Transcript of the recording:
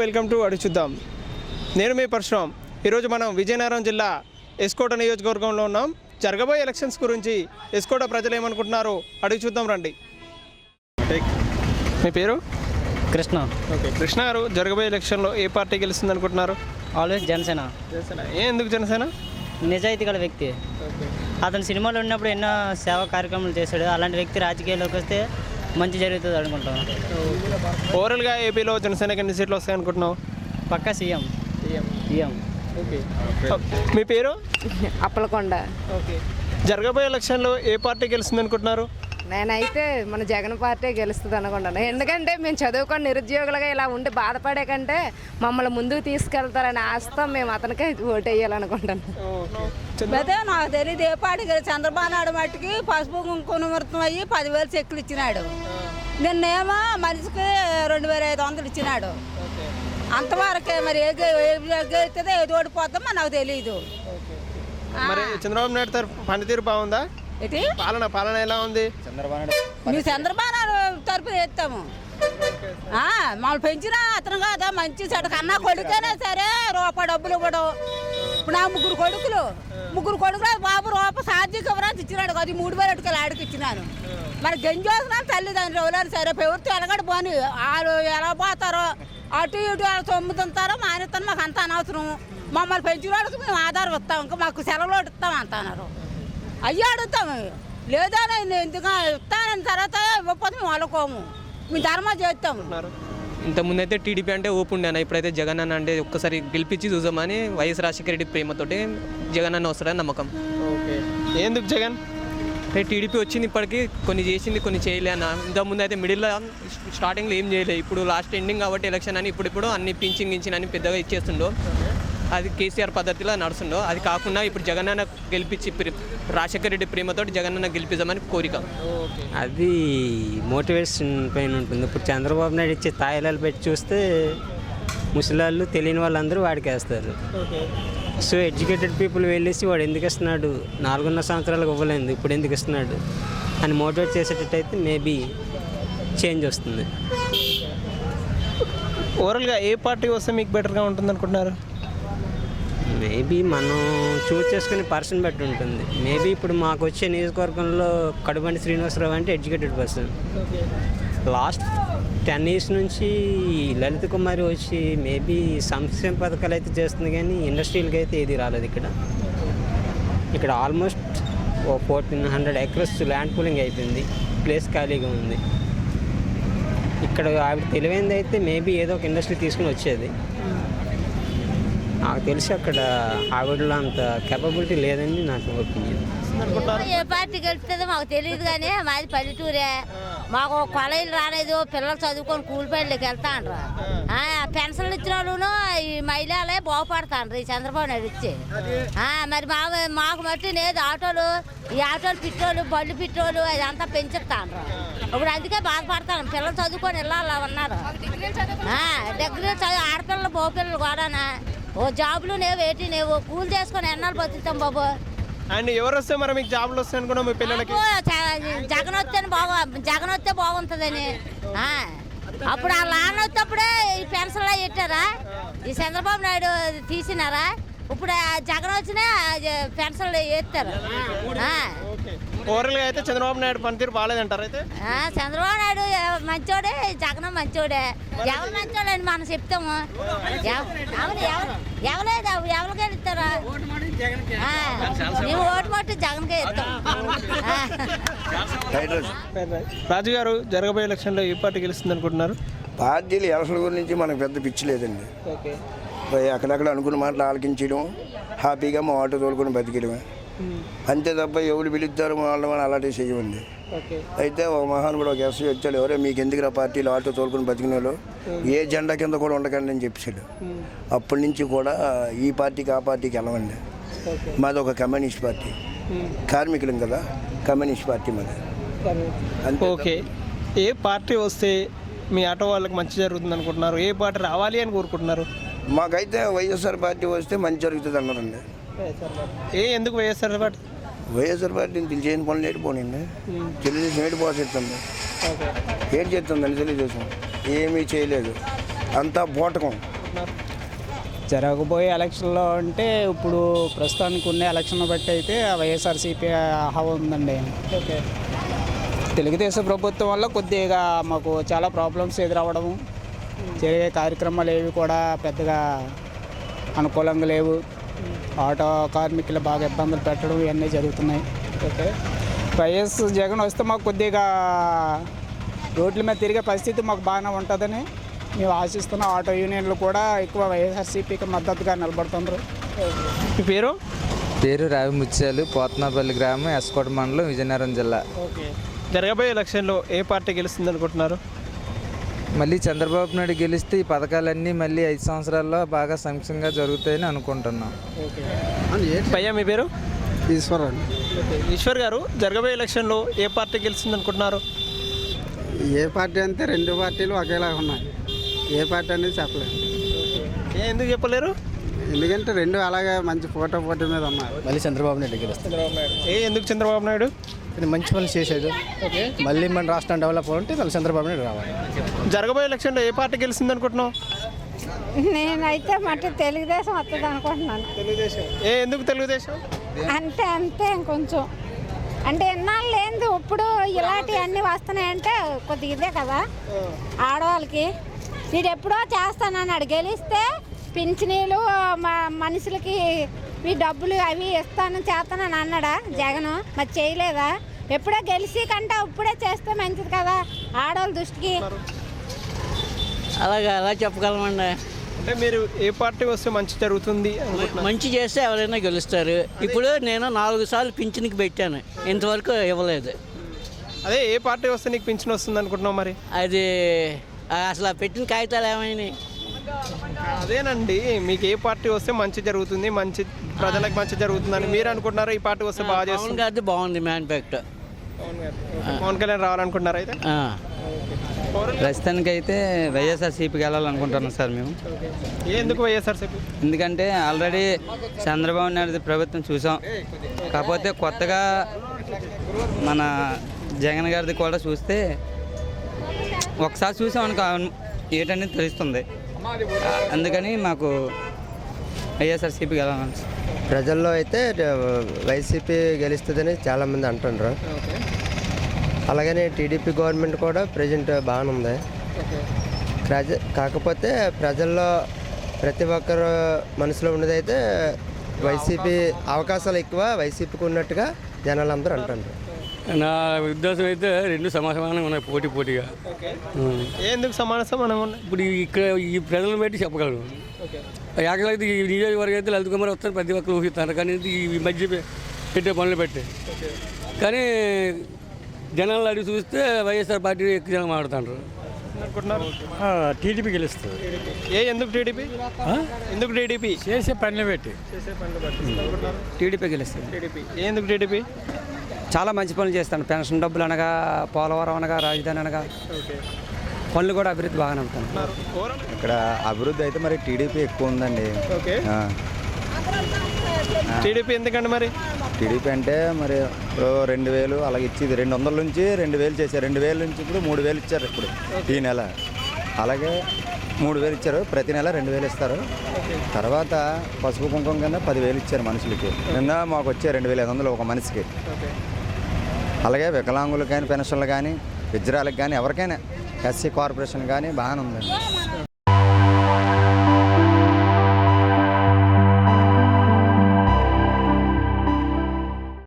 Welcome to అడుగు చూద్దాం. నేను మీ పరశురామ్ ఈరోజు మనం విజయనగరం జిల్లా ఎస్కోట నియోజకవర్గంలో ఉన్నాం. జరగబోయే ఎలక్షన్స్ గురించి ఎస్కోట ప్రజలు ఏమనుకుంటున్నారో అడుగు చూద్దాం రండి. మీ పేరు? కృష్ణ. ఓకే. కృష్ణ గారు జరగబోయే ఎలక్షన్లో ఏ పార్టీ గెలుస్తుంది అనుకుంటున్నారు ఆల్వేస్ జనసేన. జనసేన. ఏ ఎందుకు జనసేన? నిజాయితీ గల వ్యక్తి. అతను సినిమాలో ఉన్నప్పుడు ఎన్నో సేవా కార్యక్రమాలు చేశాడు. అలాంటి వ్యక్తి రాజకీయాల్లోకి వస్తే మంచి జరుగుతుంది అనుకుంటాం ఓవరాల్గా ఏపీలో జనసేనకి ఎన్ని సీట్లు వస్తాయి అనుకుంటున్నావు? పక్కా సీఎం. సీఎం. మీ పేరు? అప్పలకొండ. ఓకే. జరగబోయే ఎలక్షన్లో ఏ పార్టీ గెలుస్తుంది అనుకుంటున్నారు? నేనైతే మన జగన్ పార్టీ గెలుస్తుంది అనుకుంటాను. ఎందుకంటే మేము చదువుకొని నిరుద్యోగులుగా ఇలా ఉండి బాధపడే కంటే మమ్మల్ని ముందుకు తీసుకెళ్తారని ఆశతో మేము అతనికే ఓటు వేయాలనుకుంటాను అదే నాకు తెలియదు ఏ పాటికి చంద్రబాబు నాయుడు మట్టికి పసుపు కుంకుమృతం అయ్యి పదివేలు చెక్కులు ఇచ్చినాడు. నిన్నేమో మనిషికి రెండు వేల ఐదు వందలు ఇచ్చినాడు. అంతవరకే మరి ఏ అవుతుందో ఏది ఓడిపోతామో నాకు తెలియదు మరి చంద్రబాబు నాయుడు తరఫు పనితీరు బాగుందా? ఏంటి? పాలన పాలన ఎలా ఉంది? చంద్రబాబు నాయుడు తరపున వేస్తాము ఆ, మమ్మల్ని పెంచిన అతను కాదా మంచి చెడు కన్నా కొడుకైనా సరే రూపాయి డబ్బులు ఇవ్వడం. ఇప్పుడు నా ముగ్గురు కొడుకులు. ముగ్గురు కొడుకులు బాబు రూపాయి సాధ్యం ఇవ్వడానికి ఇచ్చినాడు అది మూడు వేల అటుకలు ఆడికి ఇచ్చినాను. మరి గంజోసిన తల్లిదండ్రులు ఎవరైనా సరే ఎవరితో ఎలగడ పోని. వాళ్ళు ఎలా పోతారో అటు ఇటు వాళ్ళు తొమ్మిదింటారో మానేస్తాను మాకు అంత అనవసరం. మమ్మల్ని పెంచిన వాళ్ళకి మేము ఆధారం ఇస్తాం ఇంకా మాకు సెలవులు ఇస్తాం అంత అన్నారు అయ్యి అడుగుతాము. లేదా ఎందుకు ఇస్తానని తర్వాత ఇవ్వకపోతే మేము వాళ్ళకోము. మేము ధర్మా చేస్తాము. ఇంతకుముందు అయితే టీడీపీ అంటే ఓపు ఉండే అన్న ఇప్పుడైతే జగన్ అన్న అంటే ఒక్కసారి గెలిపించి చూద్దామని వైఎస్ రాజశేఖర రెడ్డి ప్రేమతోటి జగన్ అన్న వస్తాడని నమ్మకం. ఓకే. ఎందుకు జగన్? అంటే టీడీపీ వచ్చింది ఇప్పటికి కొన్ని చేసింది కొన్ని చేయలే అన్న. ఇంతకుముందు అయితే మిడిల్లో స్టార్టింగ్లో ఏం చేయలేదు ఇప్పుడు లాస్ట్ ఎండింగ్ కాబట్టి ఎలక్షన్ అని ఇప్పుడు ఇప్పుడు అన్ని పింఛింగ్ గించిన అని పెద్దగా ఇచ్చేస్తుండో. అది కేసీఆర్ పద్ధతిలో నడుస్తుండో అది కాకుండా ఇప్పుడు జగన్ అన్న గెలిపించి ప్రి- రాజశేఖర రెడ్డి ప్రేమతోటి జగన్ అన్న గెలిపిద్దామని కోరిక. అది మోటివేషన్ పైన ఉంటుంది. ఇప్పుడు చంద్రబాబు నాయుడు ఇచ్చే తాయిలాలు పెట్టి చూస్తే ముసలాళ్ళు తెలియని వాళ్ళందరూ వాడికి వేస్తారు సో ఎడ్యుకేటెడ్ పీపుల్ వెళ్ళేసి వాడు ఎందుకు ఇస్తున్నాడు? నాలుగున్నర సంవత్సరాలకు ఇవ్వలేదు. ఇప్పుడు ఎందుకు ఇస్తున్నాడు? అని మోటివేట్ చేసేటట్టయితే మేబీ చేంజ్ వస్తుంది. ఓవరాల్గా ఏ పార్టీ వస్తే మీకు బెటర్గా ఉంటుంది అనుకుంటున్నారు మేబీ మనం చూస్ చేసుకునే పర్సన్ బట్టి ఉంటుంది. మేబీ ఇప్పుడు మాకు వచ్చే నియోజకవర్గంలో కడుబండి శ్రీనివాసరావు అంటే educated person last ten years నుంచి లలిత కుమారి వచ్చి మేబీ సంక్షేమ పథకాలు అయితే చేస్తుంది కానీ ఇండస్ట్రీలకి అయితే ఏది రాలేదు ఇక్కడ. ఇక్కడ ఆల్మోస్ట్ ఓ fourteen hundred acres land pooling అయిపోయింది. ప్లేస్ ఖాళీగా ఉంది. ఇక్కడ ఆవిడ తెలివైంది అయితే మేబీ ఏదో ఒక ఇండస్ట్రీ తీసుకుని వచ్చేది. నాకు తెలిసి అక్కడ ఆవిడలో అంత కెపబిలిటీ లేదని నాకు ఒపీనియన్. ఏ పార్టీ గెలుస్తుందో మాకు తెలియదు కానీ మాది పల్లెటూరే. మాకు కొలైలు రాలేదు పిల్లలు చదువుకొని కూలిపల్లికి వెళ్తాండ్రు. పెన్షన్లు ఇచ్చిన వాళ్ళును ఈ మహిళలే బాగుపడతాండ్రు ఈ చంద్రబాబు నాయుడు ఇచ్చి. మరి మా మాకు మట్టి లేదు ఆటోలు ఈ ఆటోలు పిట్రోలు బళ్ళు పిట్రోలు అదంతా పెంచుతాండ్రు. ఇప్పుడు అందుకే బాధపడతాను పిల్లలు చదువుకొని వెళ్ళాలి ఉన్నారు ఆ, డిగ్రీ చదువు ఆడపిల్లలు బోపిల్లలు కూడానా? ఓ జాబులు లేవు ఏటి లేవు కూలి చేసుకొని ఎన్నాళ్ళు బతుకుతాం బాబు? అండ్ ఎవరు వస్తే మరి మీకు జాబ్లు వస్తాయి అనుకున్నా మీ పిల్లలకి? జగన్ వస్తే బాగా జగన్ వస్తే బాగుంటుందని. ఆ. అప్పుడు ఆ లాన్ వచ్చేప్పుడే ఈ పెన్షన్లో పెట్టారా? ఈ చంద్రబాబు నాయుడు తీసినారా? ఇప్పుడు ఆ జగన్ వచ్చినా పెన్షన్లు వేస్తారు ఆ. ఓవరాల్గా అయితే చంద్రబాబు నాయుడు పనితీరు బాగాలేదంటారు అయితే? ఆ, చంద్రబాబు నాయుడు ఎవ- మంచోడే జగన్ మంచోడే. ఎవరు మంచోడే అని మనం చెప్తాము? ఎవ- ఎవరు ఎవరు ఎవలేదు ఎవరికి ఇస్తారా? మేము ఓటు మట్టు జగన్కే ఇస్తాం. ఆ. రాజు గారు జరగబోయే ఎలక్షన్లో ఏ పార్టీ గెలుస్తుంది అనుకుంటున్నారు? పార్టీలు ఎలక్షన్ గురించి మనకు పెద్ద పిచ్చి లేదండి. ఓకే. పోయి అక్కడక్కడ అనుకున్న మాటలు ఆలకించడం హ్యాపీగా మా ఆటో తోలుకొని బతికడమే. అంతే తప్ప ఎవరు పిలుస్తారు వాళ్ళ మనం అలాంటివి చేయమండి. అయితే ఒక మహానుభుడు ఒక ఎస్ఐ వచ్చాడు ఎవరో మీకు ఎందుకు ఆ పార్టీలు ఆటో తోలుకొని బతికిన వాళ్ళు ఏ జెండా కింద కూడా ఉండకండి అని చెప్పాడు. అప్పటి నుంచి కూడా ఈ పార్టీకి ఆ పార్టీకి వెళ్ళమండి. మాది ఒక కమ్యూనిస్ట్ పార్టీ. కార్మికులం కదా కమ్యూనిస్ట్ పార్టీ మాది. ఓకే. ఏ పార్టీ వస్తే మీ ఆటో వాళ్ళకి మంచి జరుగుతుంది అనుకుంటున్నారు? ఏ పార్టీ రావాలి అని కోరుకుంటున్నారు? మాకైతే వైఎస్ఆర్ పార్టీ వస్తే మంచి జరుగుతుంది అన్నారండి. ఏ ఎందుకు వైఎస్ఆర్ పార్టీ వైఎస్ఆర్ పార్టీని తెలియని పనులు ఏడిపోనండి తెలుగుదేశం ఏడిపోసేస్తుంది ఏడు చేస్తుందండి తెలుగుదేశం. ఏమీ చేయలేదు. అంతా బోటకం జరగబోయే ఎలక్షన్లో అంటే ఇప్పుడు ప్రస్తుతానికి ఉన్న ఎలక్షన్ బట్టి అయితే వైఎస్ఆర్సీపీ హవా ఉందండి. ఓకే. తెలుగుదేశం ప్రభుత్వం వల్ల కొద్దిగా మాకు చాలా ప్రాబ్లమ్స్ ఎదురవ్వడము. జరిగే కార్యక్రమాలు ఏవి కూడా పెద్దగా అనుకూలంగా లేవు. ఆటో కార్మికులు బాగా ఇబ్బందులు పెట్టడం ఇవన్నీ జరుగుతున్నాయి. ఓకే. వైఎస్ జగన్ వస్తే మాకు కొద్దిగా రోడ్ల మీద తిరిగే పరిస్థితి మాకు బాగానే ఉంటుందని మేము ఆశిస్తున్న. ఆటో యూనియన్లు కూడా ఎక్కువ వైఎస్ఆర్సీపీకి మద్దతుగా నిలబడుతున్నారు. మీ పేరు? పేరు రావి ముత్యాలు పోతనాపల్లి గ్రామం ఎస్కోట మండలం విజయనగరం జిల్లా. ఓకే. జరగబోయే ఎలక్షన్లో ఏ పార్టీ గెలుస్తుంది అనుకుంటున్నారు మళ్ళీ చంద్రబాబు నాయుడు గెలిస్తే ఈ పథకాలన్నీ మళ్ళీ ఐదు సంవత్సరాల్లో బాగా సంక్షంగా జరుగుతాయని అనుకుంటున్నాం. పయ్యా మీ పేరు? ఈశ్వర్ అండి. ఓకే. ఈశ్వర్ గారు జరగబోయే ఎలక్షన్లో ఏ పార్టీ గెలుస్తుంది అనుకుంటున్నారు ఏ పార్టీ అంటే రెండు పార్టీలు ఒకేలాగా ఉన్నాయి. ఏ పార్టీ అనేది చెప్పలేదు. ఏ ఎందుకు చెప్పలేరు? ఎందుకంటే రెండు అలాగే మంచి ఫోటో పోటీ మీద ఉన్నారు. మళ్ళీ చంద్రబాబు నాయుడు నాయుడు. ఏ ఎందుకు చంద్రబాబు నాయుడు? ఇది మంచి పనులు చేశాడు. ఓకే. మళ్ళీ మన రాష్ట్రం డెవలప్ అవ్వాలంటే మళ్ళీ చంద్రబాబు నాయుడు రావాలి. జరగబోయే ఎలక్షన్లో ఏ పార్టీ గెలుస్తుంది అనుకుంటున్నావు? నేనైతే మట్టి తెలుగుదేశం వస్తుంది అనుకుంటున్నాను. తెలుగుదేశం. ఏ ఎందుకు తెలుగుదేశం? అంటే అంతే ఇంకొంచెం. అంటే ఎన్నాళ్ళు లేదు ఇప్పుడు ఇలాంటివన్నీ వస్తున్నాయంటే కొద్దిగా ఇదే కదా. ఆడవాళ్ళకి. వీడు ఎప్పుడో చేస్తానన్నాడు. గెలిస్తే పింఛనీలు మా మనుషులకి ఈ డబ్బులు అవి ఇస్తాను చేస్తానని అన్నాడా? జగన్ మరి చేయలేదా? ఎప్పుడో గెలిచి కంటే ఇప్పుడే చేస్తే మంచిది కదా ఆడవాళ్ళ దృష్టికి. అలాగా అలా చెప్పగలమండి. అంటే మీరు ఏ పార్టీ వస్తే మంచి జరుగుతుంది మంచి చేస్తే ఎవరైనా గెలుస్తారు. ఇప్పుడు నేను నాలుగు సార్లు పింఛన్కి పెట్టాను. ఇంతవరకు ఇవ్వలేదు. అదే ఏ పార్టీ వస్తే నీకు పింఛన్ వస్తుంది అనుకుంటున్నావు మరి? అది అసలు ఆ పెట్టిన కాగితాలు ఏమైనాయి? అదేనండి మీకు ఏ పార్టీ వస్తే మంచి జరుగుతుంది మంచి ప్రజలకు మంచి జరుగుతుందని మీరు అనుకుంటున్నారా ఈ పార్టీ వస్తే బాగా పవన్ చేస్తుంది. గారిది బాగుంది మ్యాన్ ఫ్యాక్ట్ పవన్ కళ్యాణ్ రావాలనుకుంటున్నారా అయితే? ప్రస్తుతానికైతే వైఎస్ఆర్సీపీకి వెళ్ళాలనుకుంటున్నాం సార్ మేము. ఏ ఎందుకు వైఎస్ఆర్సీపీ? ఎందుకంటే ఆల్రెడీ చంద్రబాబు నాయుడు ప్రభుత్వం చూసాం. కాకపోతే కొత్తగా మన జగన్ గారిది కూడా చూస్తే ఒకసారి చూసాం అనుకో ఏంటనేది తెలుస్తుంది. అందుకని మాకు వైఎస్ఆర్సీపీకి వెళ్ళాలి సార్ ప్రజల్లో అయితే వైసీపీ గెలుస్తుందని చాలామంది అంటుండ్రు. అలాగనే టీడీపీ గవర్నమెంట్ కూడా ప్రజెంట్ బాగానే ఉంది. ప్రజ కాకపోతే ప్రజల్లో ప్రతి ఒక్కరు మనసులో ఉన్నదైతే వైసీపీ అవకాశాలు ఎక్కువ వైసీపీకి ఉన్నట్టుగా జనాలు అందరూ అంటుండ్రు. నా ఉద్దేశం అయితే రెండు సమాసమానంగా ఉన్నాయి పోటీ పోటీగా. ఎందుకు సమాన సమానంగా ఉన్నాయి? ఇప్పుడు ఇక్కడ ఈ ప్రజలను బట్టి చెప్పగలను. యాక్చువల్గా అయితే ఈ నియోజకవర్గం అయితే లలిత కుమార్ వస్తారు ప్రతి ఒక్కరు ఊహిస్తారు. కానీ ఇది ఈ మధ్య పెట్టే పనులు పెట్టి. కానీ జనాలు అడిగి చూస్తే వైఎస్ఆర్ పార్టీ ఎక్కువ జనం అనుకుంటున్నారు టీడీపీ గెలుస్తుంది. ఏ ఎందుకు టీడీపీ? ఎందుకు టీడీపీ? చేసే పనులు పెట్టి టీడీపీ గెలుస్తుంది. ఎందుకు టీడీపీ? చాలా మంచి పనులు చేస్తాను. పెన్షన్ డబ్బులు అనగా పోలవరం అనగా రాజధాని అనగా. పనులు కూడా అభివృద్ధి బాగానే ఉంటాను ఇక్కడ అభివృద్ధి అయితే మరి టీడీపీ ఎక్కువ ఉందండి. ఓకే. టీడీపీ ఎందుకండి మరి? టీడీపీ అంటే మరి ఇప్పుడు రెండు వేలు అలాగే ఇచ్చేది. రెండు వందల నుంచి రెండు వేలు చేశారు. రెండు వేల నుంచి ఇప్పుడు మూడు వేలు ఇచ్చారు ఇప్పుడు ఈ నెల. అలాగే మూడు వేలు ఇచ్చారు. ప్రతి నెల రెండు వేలు ఇస్తారు. తర్వాత పసుపు కుంకుమ కింద పదివేలు ఇచ్చారు మనుషులకి. నిన్న మాకు వచ్చే రెండు వేల ఐదు వందలు ఒక మనిషికి. అలాగే వికలాంగులు కానీ పెన్షన్లు కానీ విజ్రాలకు కానీ ఎవరికైనా ఎస్సీ కార్పొరేషన్ కానీ బాగానే ఉందండి.